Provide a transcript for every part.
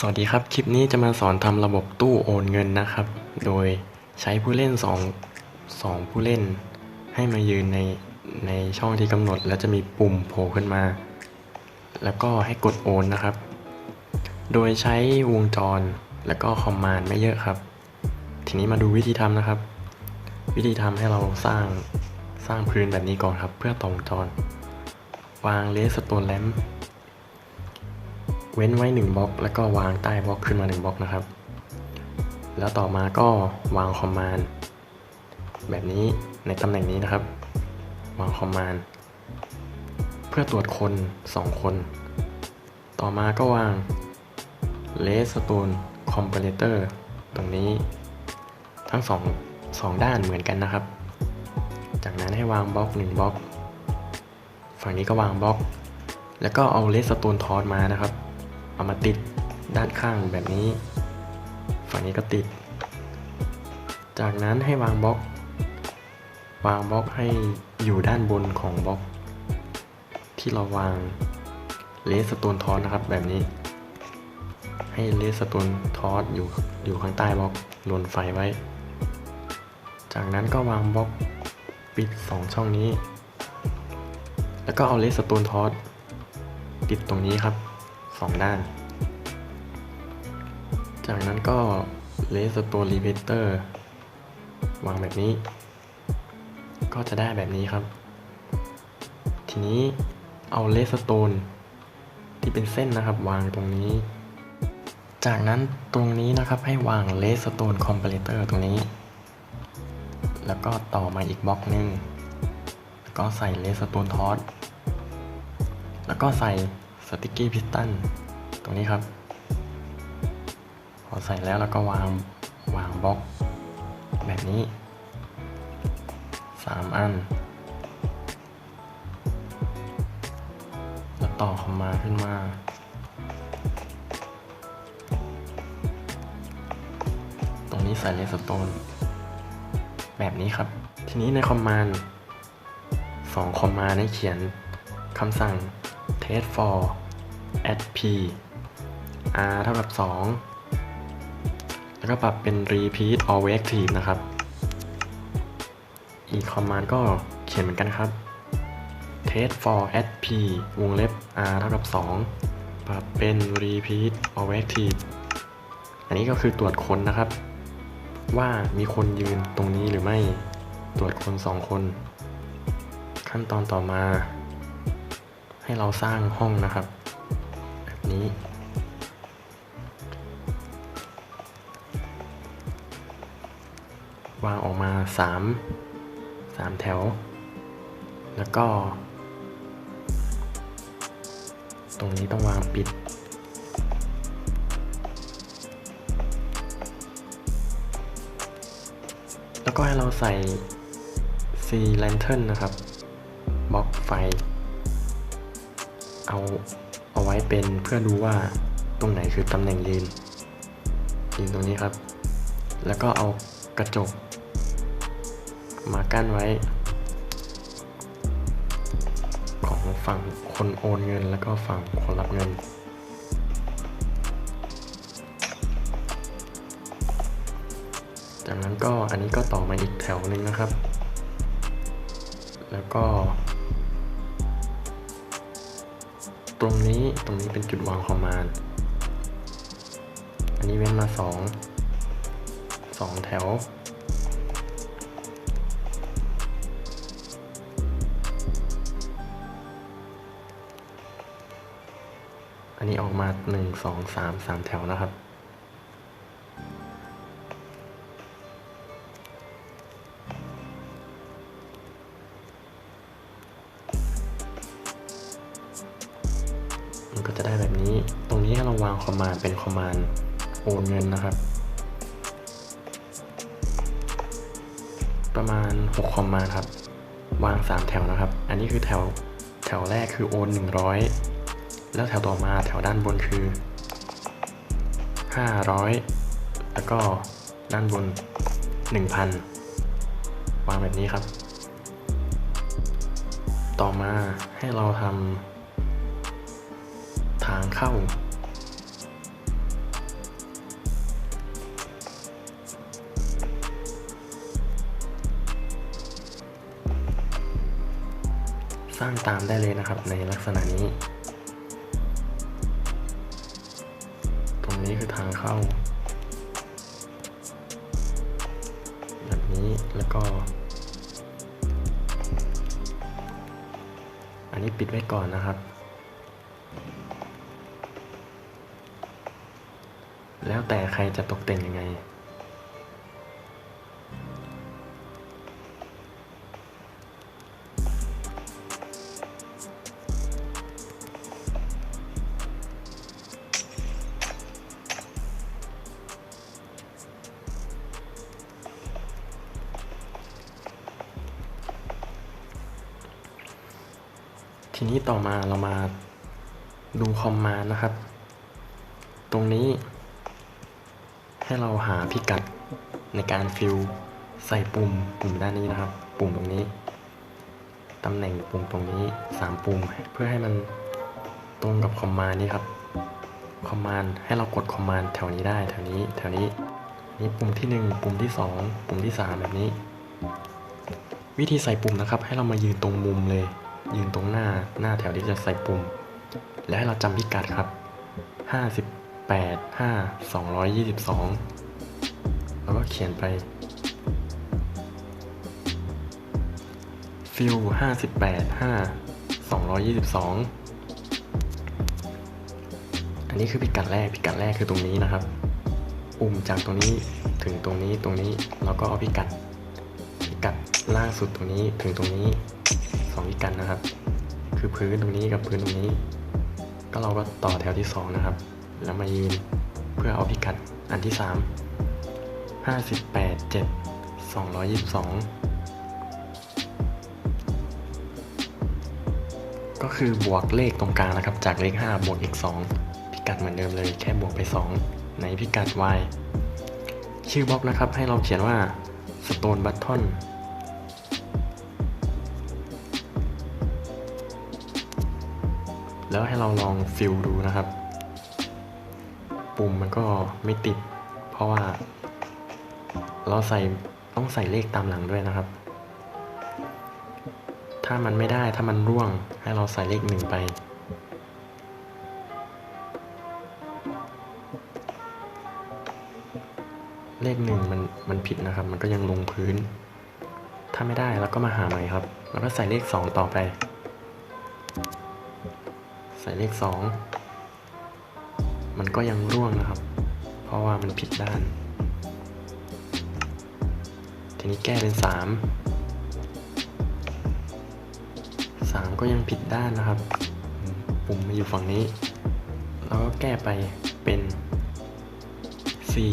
สวัสดีครับ คลิปนี้จะมาสอนทำระบบตู้โอนเงินนะครับ โดยใช้ผู้เล่น2 2ผู้เล่น ให้มายืนในในช่องที่กำหนด แล้วจะมีปุ่มโผล่ขึ้นมา แล้วก็ให้กดโอนนะครับ โดยใช้วงจรแล้วก็คอมมานด์ไม่เยอะครับ ทีนี้มาดูวิธีทำนะครับ วิธีทำให้เราสร้างสร้างพื้นแบบนี้ก่อนครับ เพื่อต่อวงจร วางเลสโตนแลม เว้นไว้1บล็อกแล้วก็วางใต้บล็อกขึ้นมา1บล็อกนะครับ แล้วต่อมาก็วางคอมมานด์แบบนี้ในตำแหน่งนี้นะครับ วางคอมมานด์เพื่อตรวจคน 2 คน ต่อมาก็วาง l e s t o n e Comparator ตรงนี้ทั้งสองสองด้านเหมือนกันนะครับ จากนั้นให้วางบล็อก1บล็อก ฝั่งนี้ก็วางบล็อก แล้วก็เอาเลสโตนทอสมานะครับ เอามาติดด้านข้างแบบนี้ ฝั่งนี้ก็ติด จากนั้นให้วางบล็อก วางบล็อกให้อยู่ด้านบนของบล็อก ที่เราวางเลสโตนทอสนะครับแบบนี้ ให้เลสโตนทอสอยู่อยู่ข้างใต้บล็อกลนไฟไว้ จากนั้นก็วางบล็อกปิด 2 ช่องนี้ แล้วก็เอาเลสโตนทอสติดตรงนี้ครับ สองด้าน จากนั้นก็เลสโตนรีเวเตอร์วางแบบนี้ ก็จะได้แบบนี้ครับ ทีนี้เอาเลสโตนที่เป็นเส้นนะครับวางตรงนี้ จากนั้นตรงนี้นะครับให้วางเลสโตนคอมเพลเตอร์ตรงนี้ แล้วก็ต่อมาอีกบล็อกหนึ่งแล้วก็ใส่เลสโตนทอสแล้วก็ใส่ สติกกี้พิสตันตรงนี้ครับ พอใส่แล้วแล้วก็วางวางบล็อก แบบนี้ 3 อัน แล้วต่อคอมมาขึ้นมาตรงนี้ใส่เลสโตนแบบนี้ครับ ทีนี้ในคอมมานด์สองคอมมานด์ให้เขียนคำสั่ง test for add p r เท่ากับ 2 แล้วก็ปรับเป็น repeat always active นะครับ อีกคอมมานด์ก็เขียนเหมือนกันครับ test for add p วงเล็บ r เท่ากับ 2 ปรับเป็น repeat always active อันนี้ก็คือตรวจคนนะครับ ว่ามีคนยืนตรงนี้หรือไม่ ตรวจคนสองคน ขั้นตอนต่อมา ให้เราสร้างห้องนะครับ นี้ วางออกมา3 3แถว แล้วก็ ตรงนี้ต้องวางปิดแล้วก็ให้เราใส่ C lantern นะครับบล็อกไฟ เอา ไว้เป็นเพื่อดูว่าตรงไหนคือตำแหน่งยืนยืนตรงนี้ครับ แล้วก็เอากระจก มากั้นไว้ ของฝั่งคนโอนเงินแล้วก็ฝั่งคนรับเงินจากนั้นก็อันนี้ก็ต่อมาอีกแถวหนึ่งนะครับ แล้วก็ ตรงนี้ตรงนี้เป็นจุดวางคอมมานด์อันนี้เว้นมาสองสองแถว อันนี้ออกมาหนึ่งสองสามสามแถวนะครับ เป็นคอมมานด์โอนเงินนะครับ ประมาณ 6 คอมมานด์ครับ วาง 3 แถวนะครับ อันนี้คือแถวแถวแรกคือโอน 100 แล้วแถวต่อมาแถวด้านบนคือ 500 แล้วก็ด้านบน 1,000 วางแบบนี้ครับ ต่อมาให้เราทำทางเข้า สร้างตามได้เลยนะครับในลักษณะนี้ ตรงนี้คือทางเข้า แบบนี้แล้วก็ อันนี้ปิดไว้ก่อนนะครับ แล้วแต่ใครจะตกแต่งยังไง ใส่ปุ่มปุ่มด้านนี้นะครับ ปุ่มตรงนี้ตำแหน่งปุ่มตรงนี้สามปุ่ม เพื่อให้มันตรงกับคอมมานด์นี้ครับคอมมานด์ให้เรากดคอมมานด์แถวนี้ได้แถวนี้แถวนี้นี่ปุ่มที่หนึ่งปุ่มที่สองปุ่มที่สามแบบนี้ วิธีใส่ปุ่มนะครับ ให้เรามายืนตรงมุมเลย ยืนตรงหน้าหน้าแถวที่จะใส่ปุ่ม แล้วให้เราจำพิกัดครับ 58 5 222 แล้วก็เขียนไป ฟิล58 5 222อันนี้คือพิกัดแรกพิกัดแรกคือตรงนี้นะครับปุ่มจากตรงนี้ถึงตรงนี้ตรงนี้แล้วก็เอาพิกัด พิกัดล่างสุดตรงนี้ถึงตรงนี้สองพิกัดนะครับ คือพื้นตรงนี้กับพื้นตรงนี้ ก็เราก็ต่อแถวที่สองนะครับ แล้วมายืนเพื่อเอาพิกัดอันที่สามห้าสิบแปดเจ็ดสองร้อยยี่สิบสอง ก็คือบวกเลขตรงกลางนะครับ จากเลขห้าบวกอีกสองพิกัดเหมือนเดิมเลยแค่บวกไปสองในพิกัด y ชื่อบล็อกนะครับให้เราเขียนว่า stone button แล้วให้เราลองฟิลดูนะครับ ปุ่มมันก็ไม่ติด เพราะว่า เราใส่ต้องใส่เลขตามหลังด้วยนะครับ ถ้ามันไม่ได้ถ้ามันร่วงให้เราใส่เลขหนึ่งไป เลขหนึ่งมันมันผิดนะครับ มันก็ยังลงพื้น ถ้าไม่ได้เราก็มาหาใหม่ครับ แล้วก็ใส่เลขสองต่อไป ใส่เลขสองมันก็ยังร่วงนะครับ เพราะว่ามันผิดด้าน ทีนี้แก้เป็นสาม สามก็ยังผิดด้านนะครับ ปุ่มมาอยู่ฝั่งนี้แล้วก็แก้ไปเป็นสี่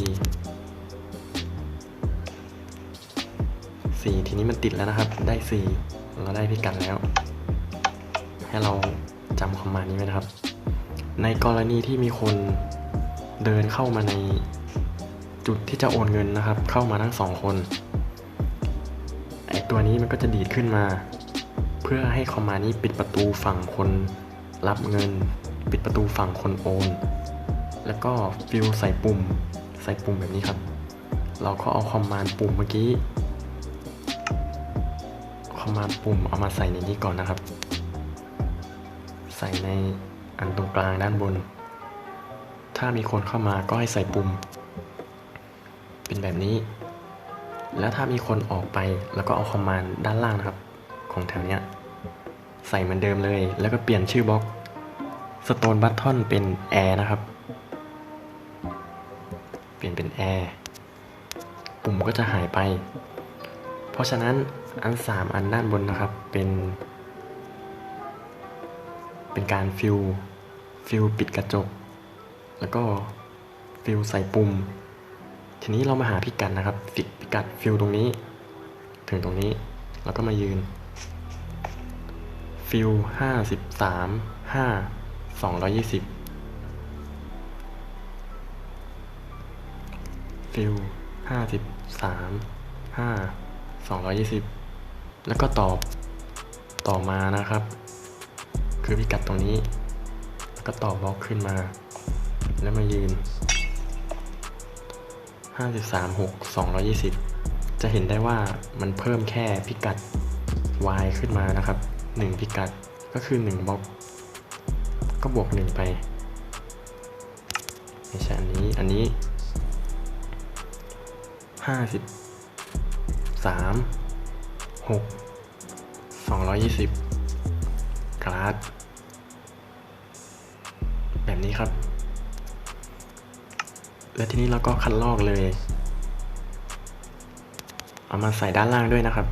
สี่ทีนี้มันติดแล้วนะครับ ได้สี่เราได้พิกัดแล้ว ให้เราจำคอมานี้ไว้นะครับ ในกรณีที่มีคนเดินเข้ามาในจุดที่จะโอนเงินนะครับ เข้ามาทั้งสองคนไอตัวนี้มันก็จะดีดขึ้นมา เพื่อให้คอมมานี้ปิดประตูฝั่งคนรับเงิน ปิดประตูฝั่งคนโอน แล้วก็ฟิลใส่ปุ่ม ใส่ปุ่มแบบนี้ครับ เราก็เอาคอมมานด์ปุ่มเมื่อกี้คอมมานด์ปุ่มเอามาใส่ในนี้ก่อนนะครับ ใส่ในอันตรงกลางด้านบน ถ้ามีคนเข้ามาก็ให้ใส่ปุ่ม เป็นแบบนี้ แล้วถ้ามีคนออกไปแล้วก็เอาคอมมานด์ด้านล่างนะครับ ของแถวเนี้ย ใส่เหมือนเดิมเลย แล้วก็เปลี่ยนชื่อบล็อก Stone Button เป็น Air นะครับ เปลี่ยนเป็น Air ปุ่มก็จะหายไป เพราะฉะนั้นอันสามอันด้านบนนะครับเป็น เป็นการฟิลฟิลปิดกระจก แล้วก็ฟิลใส่ปุ่ม ทีนี้เรามาหาพิกัดนะครับฟิกพิกัดฟิลตรงนี้ ถึงตรงนี้ แล้วก็มายืน ฟิลห้าสิบสามห้าสองร้อยยี่สิบฟิลห้าสิบสามห้าสองร้อยยี่สิบแล้วก็ตอบต่อมานะครับ คือพิกัดตรงนี้ แล้วก็ต่อบล็อกขึ้นมา แล้วมายืน53 6 220จะเห็นได้ว่ามันเพิ่มแค่พิกัด y ขึ้นมานะครับ 1 พิกัดก็คือ1บล็อกก็บวก 1 ไปไม่ใช่อันนี้อันนี้ 53 6 220 กราดแบบนี้ครับ และทีนี้เราก็คัดลอกเลย เอามาใส่ด้านล่างด้วยนะครับ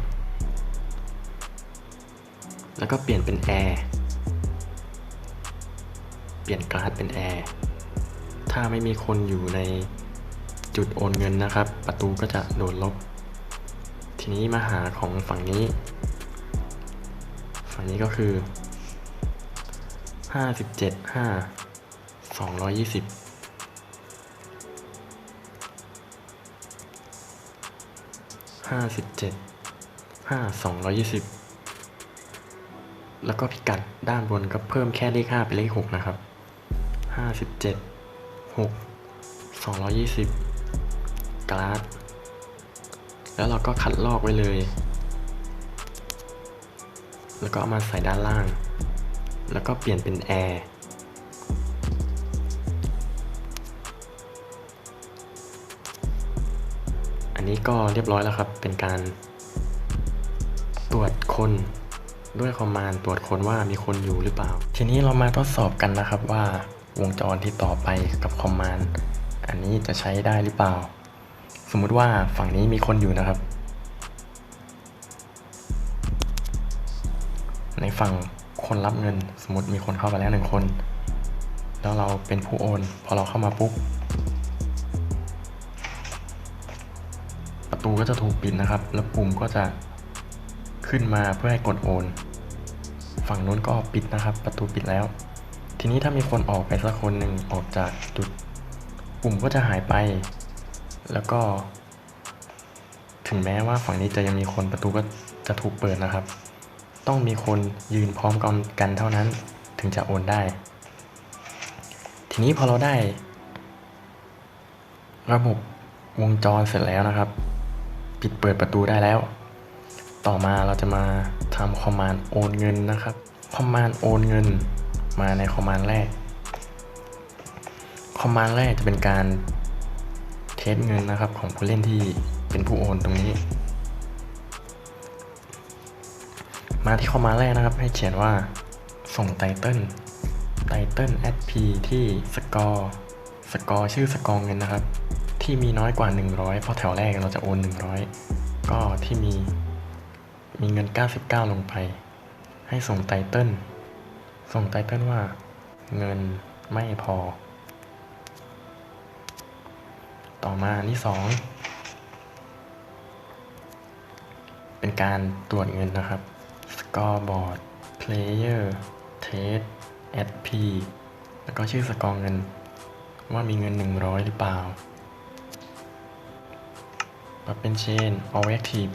แล้วก็เปลี่ยนเป็นแอร์เปลี่ยนกราดเป็นแอร์ถ้าไม่มีคนอยู่ในจุดโอนเงินนะครับ ประตูก็จะโดนลบ ทีนี้มาหาของฝั่งนี้ ฝั่งนี้ก็คือ 57 5 220ห้าสิบเจ็ดห้าสองร้อยยี่สิบ แล้วก็พิกัดด้านบนก็เพิ่มแค่เลขห้าเป็นเลขหกนะครับห้าสิบเจ็ดหกสองร้อยยี่สิบกราดแล้วเราก็คัดลอกไว้เลย แล้วก็เอามาใส่ด้านล่าง แล้วก็เปลี่ยนเป็นแอร์อันนี้ก็เรียบร้อยแล้วครับ เป็นการตรวจคน ด้วยคอมมานด์ตรวจคนว่ามีคนอยู่หรือเปล่า ทีนี้เรามาทดสอบกันนะครับว่าวงจรที่ต่อไปกับคอมมานด์อันนี้จะใช้ได้หรือเปล่า สมมุติว่าฝั่งนี้มีคนอยู่นะครับ ในฝั่งคนรับเงิน สมมติมีคนเข้าไปแล้วหนึ่งคน แล้วเราเป็นผู้โอน พอเราเข้ามาปุ๊บประตูก็จะถูกปิดนะครับ แล้วปุ่มก็จะ ขึ้นมาเพื่อให้กดโอน ฝั่งนู้นก็ปิดนะครับ ประตูปิดแล้ว ทีนี้ถ้ามีคนออกไปสักคนหนึ่งออกจากจุดปุ่มก็จะหายไป แล้วก็ ถึงแม้ว่าฝั่งนี้จะยังมีคนประตูก็จะถูกเปิดนะครับ ต้องมีคนยืนพร้อมกันกันเท่านั้นถึงจะโอนได้ ทีนี้พอเราได้ ระบบวงจรเสร็จแล้วนะครับ ปิดเปิดประตูได้แล้ว ต่อมาเราจะมาทำคอมมานด์โอนเงินนะครับคอมมานด์โอนเงิน มาในคอมมานด์แรกคอมมานด์แรกจะเป็นการเทสเงินนะครับของผู้เล่นที่เป็นผู้โอนตรงนี้ มาที่คอมมานด์แรกนะครับ ให้เขียนว่าส่งไตเติลไตเติลแอดพีที่สกอร์สกอร์ชื่อสกอร์เงินนะครับ ที่มีน้อยกว่า 100 เพราะแถวแรกเราจะโอน 100 ก็ที่มี มีเงิน 99 ลงไป ให้ส่งไตเติลส่งไตเติลว่า เงินไม่พอ ต่อมานที่2เป็นการตรวจเงินนะครับ scoreboard player test at p แล้วก็ชื่อสกอร์เงิน ว่ามีเงิน 100 หรือเปล่าปรับเป็นเชน all active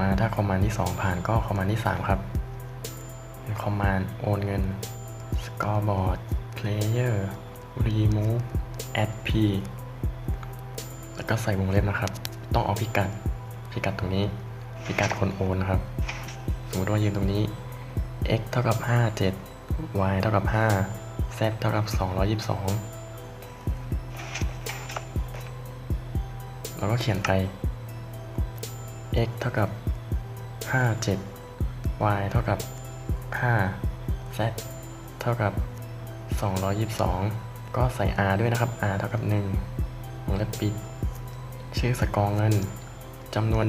มาถ้าคอมมานด์ที่ 2 ผ่านก็คอมมานด์ที่ 3 ครับเป็นคอมมานด์โอนเงิน scoreboard player remove add p แล้วก็ใส่วงเล็บนะครับ ต้องเอาพิกัด พิกัดตรงนี้ พิกัดคนโอนนะครับ สมมติว่ายืนตรงนี้ x เท่ากับ 57 y เท่ากับ 5 z เท่ากับ 222เราก็เขียนไป x เท่ากับ 57 y เท่ากับ5 z เท่ากับ 222 ก็ใส่ r ด้วยนะครับ r เท่ากับ1วงเล็บปิด ชื่อสกอร์เงินจำนวน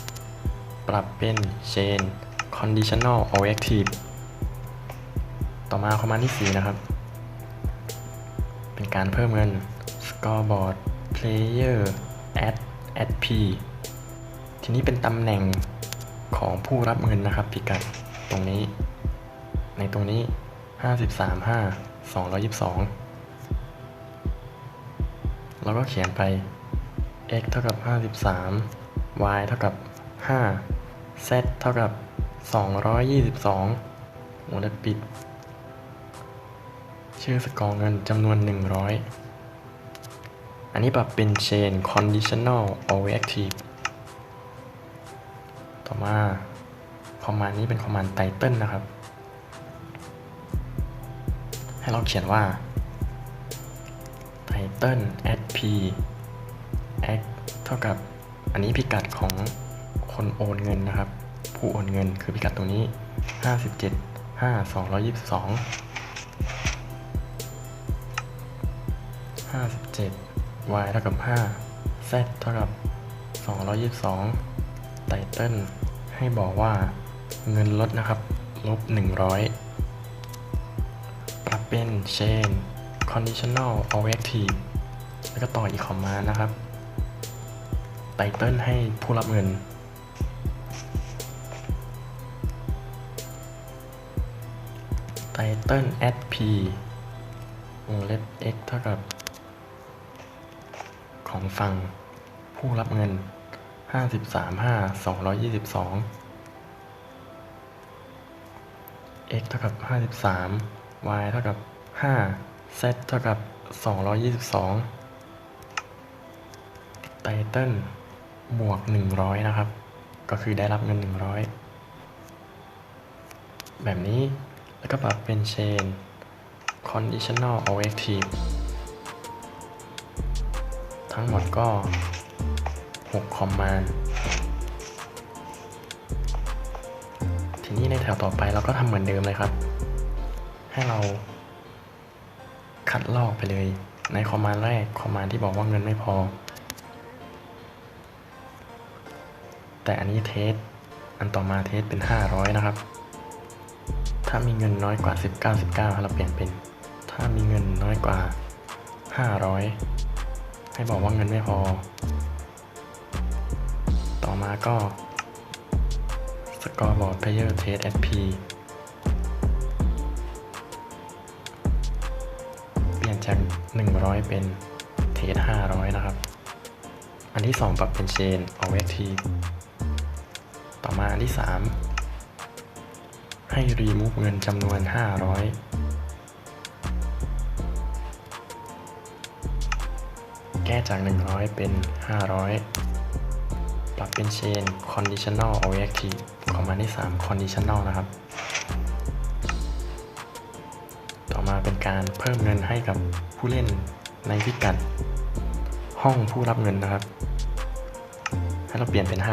100 ปรับเป็น chain conditional all active ต่อมาคอมมานด์ที่ 4 นะครับ เป็นการเพิ่มเงิน scoreboard player add add p ทีนี้เป็นตำแหน่ง ของผู้รับเงินนะครับพิกัดตรงนี้ ในตรงนี้ 53 5 222 แล้วก็เขียนไป x เท่ากับ 53 y เท่ากับ 5 z เท่ากับ 222วงเล็บปิด ชื่อสกอร์เงินจำนวน 100 อันนี้ปรับเป็น chain conditional all active อมาคอมมานด์นี้เป็นคอมมานด์ไตเติลนะครับ ให้เราเขียนว่า title at p act เท่ากับอันนี้พิกัดของคนโอนเงินนะครับ ผู้โอนเงินคือพิกัดตรงนี้ 57 5 222 57 y เท่ากับ 5 z เท่ากับ 222 title ให้บอกว่าเงินลดนะครับ ลบ 100 ปรับเป็น chain conditional objective แล้วก็ต่ออีกคอมมานด์นะครับ ไตเติลให้ผู้รับเงิน ไตเติล at p วงเล็บ x เท่ากับ ของฝั่งผู้รับเงิน 53 5 222 x เท่ากับ53 y เท่ากับ5 z เท่ากับ222ไตเติลบวก100นะครับ ก็คือได้รับเงิน100แบบนี้แล้วก็ปรับเป็น chain conditional objective ทั้งหมดก็ 6คอมมานด์ทีนี้ในแถวต่อไปเราก็ทำเหมือนเดิมเลยครับ ให้เราคัดลอกไปเลย ในคอมมานด์แรกคอมมานด์ที่บอกว่าเงินไม่พอ แต่อันนี้เทส อันต่อมาเทสเป็น 500 นะครับ ถ้ามีเงินน้อยกว่า 19 19เราเปลี่ยนเป็น ถ้ามีเงินน้อยกว่า 500 ให้บอกว่าเงินไม่พอ มาก็ scoreboard player test sp เปลี่ยนจาก 100 เป็นเทส500 นะครับ อันที่ 2 ปรับเป็น chain objective ต่อมาอันที่ 3 ให้ remove เงินจำนวน 500 แก้จาก 100 เป็น 500 ปรับเป็น chain conditional objective ของมันที่ 3 conditional นะครับ ต่อมาเป็นการเพิ่มเงินให้กับผู้เล่นในพิกัด ห้องผู้รับเงินนะครับ ให้เราเปลี่ยนเป็น 500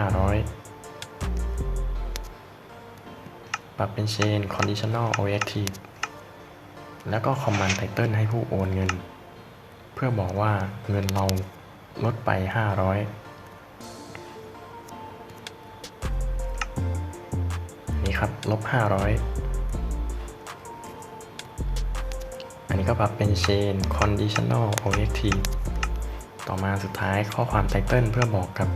ปรับเป็น chain conditional objective แล้วก็ command title ให้ผู้โอนเงิน เพื่อบอกว่าเงินเราลดไป 500 นี่ครับลบ500 อันนี้ก็ปรับเป็น chain conditional objective ต่อมาสุดท้ายข้อความไตเติลเพื่อบอกกับ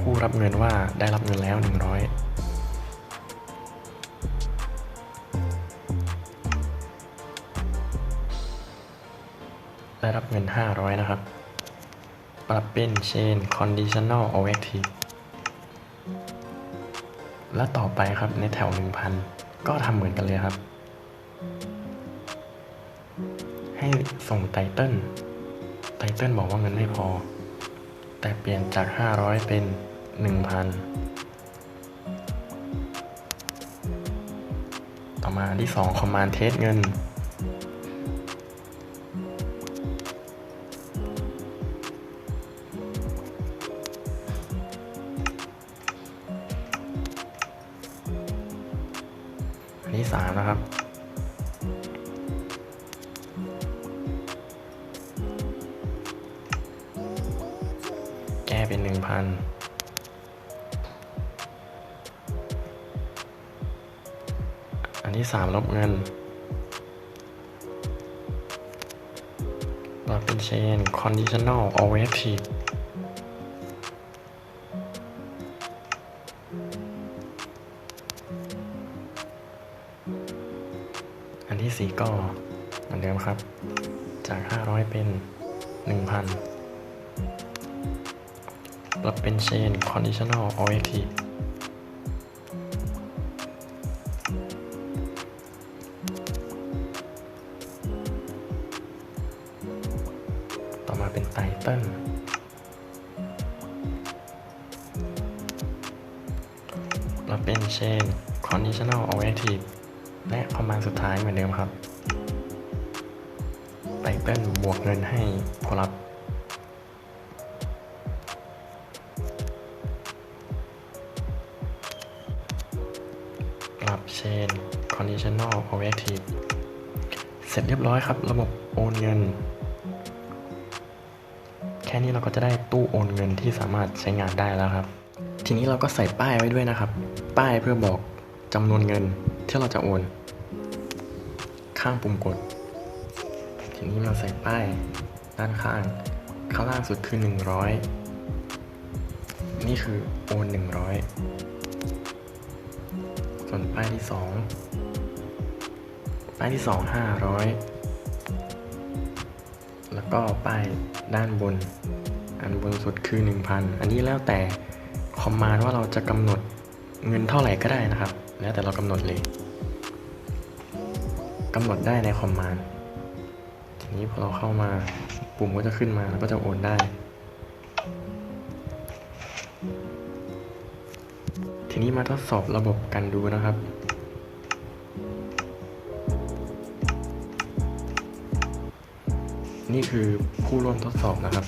ผู้รับเงินว่าได้รับเงินแล้ว 100ได้รับเงิน 500 นะครับ ปรับเป็น chain conditional objective และต่อไปครับในแถว 1,000 ก็ทำเหมือนกันเลยครับ ให้ส่งไตเติลไตเติลบอกว่าเงินไม่พอ แต่เปลี่ยนจาก 500 เป็น 1,000 ต่อมาที่ 2 command test เงินับ แก้เป็นหนึ่งพันอันที่สามลบเงินเราเป็นเชน conditional always ผิด ก็เหมือนเดิมครับ จาก 500 เป็น 1,000 ปรับเป็น chain conditional objective ต่อมาเป็น title ปเราเป็น chain conditional objective และคอมมานด์สุดท้ายเหมือนเดิมครับ ร็จเรียบร้อยครับ ระบบโอนเงิน แค่นี้เราก็จะได้ตู้โอนเงินที่สามารถใช้งานได้แล้วครับ ทีนี้เราก็ใส่ป้ายไว้ด้วยนะครับ ป้ายเพื่อบอกจำนวนเงินที่เราจะโอน ข้างปุ่มกด ทีนี้เราใส่ป้ายด้านข้าง ข้างล่างสุดคือ 100 นี่คือโอน 100 ส่วนป้ายที่ 2ป้ายที่ 2 500 แล้วก็ป้ายด้านบน อันบนสุดคือ 1,000 อันนี้แล้วแต่คอมมานด์ว่าเราจะกำหนดเงินเท่าไหร่ก็ได้นะครับ แล้วแต่เรากำหนดเลยกำหนดได้ในคอมมานด์ทีนี้พอเราเข้ามาปุ่มก็จะขึ้นมาแล้วก็จะโอนได้ ทีนี้มาทดสอบระบบกันดูนะครับ นี่คือผู้ร่วมทดสอบนะครับ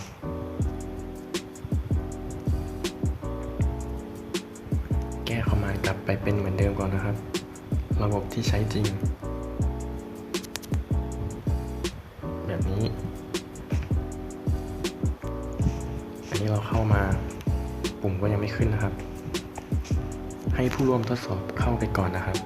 แก้คอมมานด์กลับไปเป็นเหมือนเดิมก่อนนะครับ ระบบที่ใช้จริง แบบนี้ อันนี้เราเข้ามาปุ่มก็ยังไม่ขึ้นนะครับ ให้ผู้ร่วมทดสอบเข้าไปก่อนนะครับ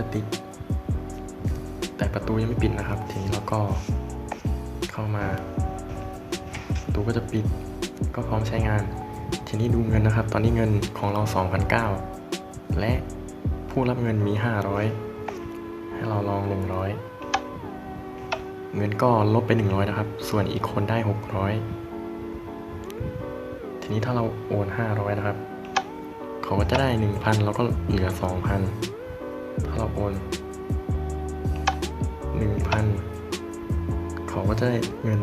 จะติด แต่ประตูยังไม่ปิดนะครับ ทีนี้เราก็เข้ามา ประตูก็จะปิด ก็พร้อมใช้งาน ทีนี้ดูเงินนะครับ ตอนนี้เงินของเรา 2,009 และผู้รับเงินมี 500 ให้เราลอง 100 เงินก็ลบไป 100 นะครับ ส่วนอีกคนได้ 600 ทีนี้ถ้าเราโอน 500 นะครับ เขาก็จะได้ 1,000 แล้วก็เหลือ 2,000 ถ้าเราโอน1,000เขาก็จะได้เงิน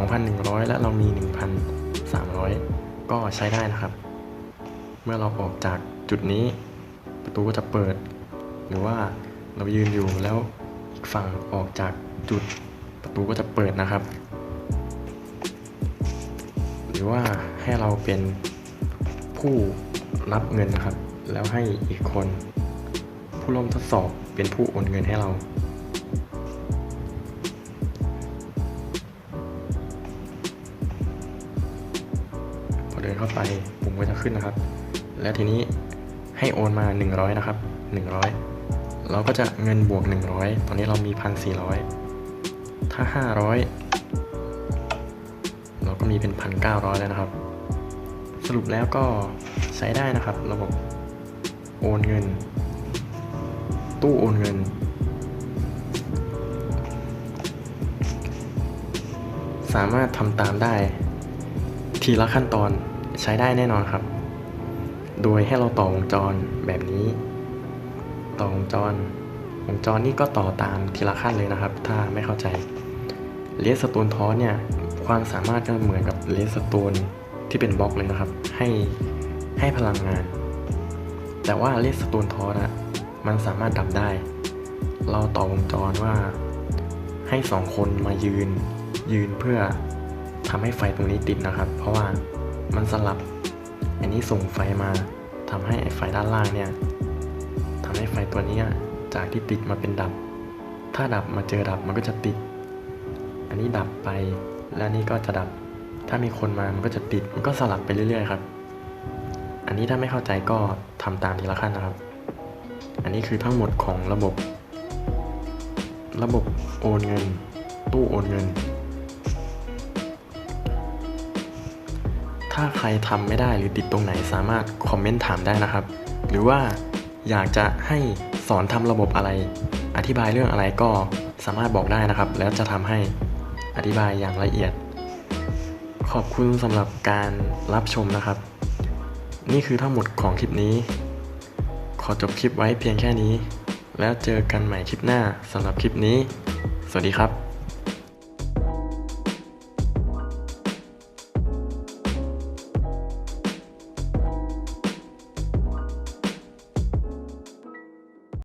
2,100 และเรามี 1,300 ก็ใช้ได้นะครับ เมื่อเราออกจากจุดนี้ประตูก็จะเปิด หรือว่าเรายืนอยู่แล้วอีกฝั่งออกจากจุดประตูก็จะเปิดนะครับ หรือว่าให้เราเป็นผู้รับเงินนะครับ แล้วให้อีกคน ผู้ร่วมทดสอบเป็นผู้โอนเงินให้เรา พอเดินเข้าไปปุ่มก็จะขึ้นนะครับ แล้วทีนี้ให้โอนมา 100 นะครับ 100 เราก็จะเงินบวก 100 ตอนนี้เรามี 1,400 ถ้า 500 เราก็มีเป็น 1,900 แล้วนะครับ สรุปแล้วก็ใช้ได้นะครับ ระบบโอนเงิน ตู้โอนเงิน สามารถทำตามได้ ทีละขั้นตอนใช้ได้แน่นอนครับ โดยให้เราต่อวงจรแบบนี้ ต่อวงจร วงจรนี่ก็ต่อตามทีละขั้นเลยนะครับ ถ้าไม่เข้าใจเลสโตนทอสเนี่ยความสามารถก็เหมือนกับเลสโตนที่เป็นบล็อกเลยนะครับ ให้ให้พลังงาน แต่ว่าเลสโตนทอสอะ มันสามารถดับได้ เราต่อวงจรว่า ให้สองคนมายืน ยืนเพื่อทำให้ไฟตรงนี้ติดนะครับ เพราะว่ามันสลับ อันนี้ส่งไฟมาทำให้ไอ้ไฟด้านล่างเนี่ยทำให้ไฟตัวนี้จากที่ติดมาเป็นดับ ถ้าดับมาเจอดับมันก็จะติด อันนี้ดับไป แล้วนี่ก็จะดับ ถ้ามีคนมามันก็จะติด มันก็สลับไปเรื่อยๆครับ อันนี้ถ้าไม่เข้าใจก็ทำตามทีละขั้นนะครับ อันนี้คือทั้งหมดของระบบ ระบบโอนเงิน ตู้โอนเงิน ถ้าใครทำไม่ได้หรือติดตรงไหนสามารถคอมเมนต์ถามได้นะครับ หรือว่าอยากจะให้สอนทำระบบอะไร อธิบายเรื่องอะไรก็สามารถบอกได้นะครับ แล้วจะทำให้อธิบายอย่างละเอียด ขอบคุณสำหรับการรับชมนะครับ นี่คือทั้งหมดของคลิปนี้ ขอจบคลิปไว้เพียงแค่นี้ แล้วเจอกันใหม่คลิปหน้าสำหรับคลิปนี้ สวัสดีครับ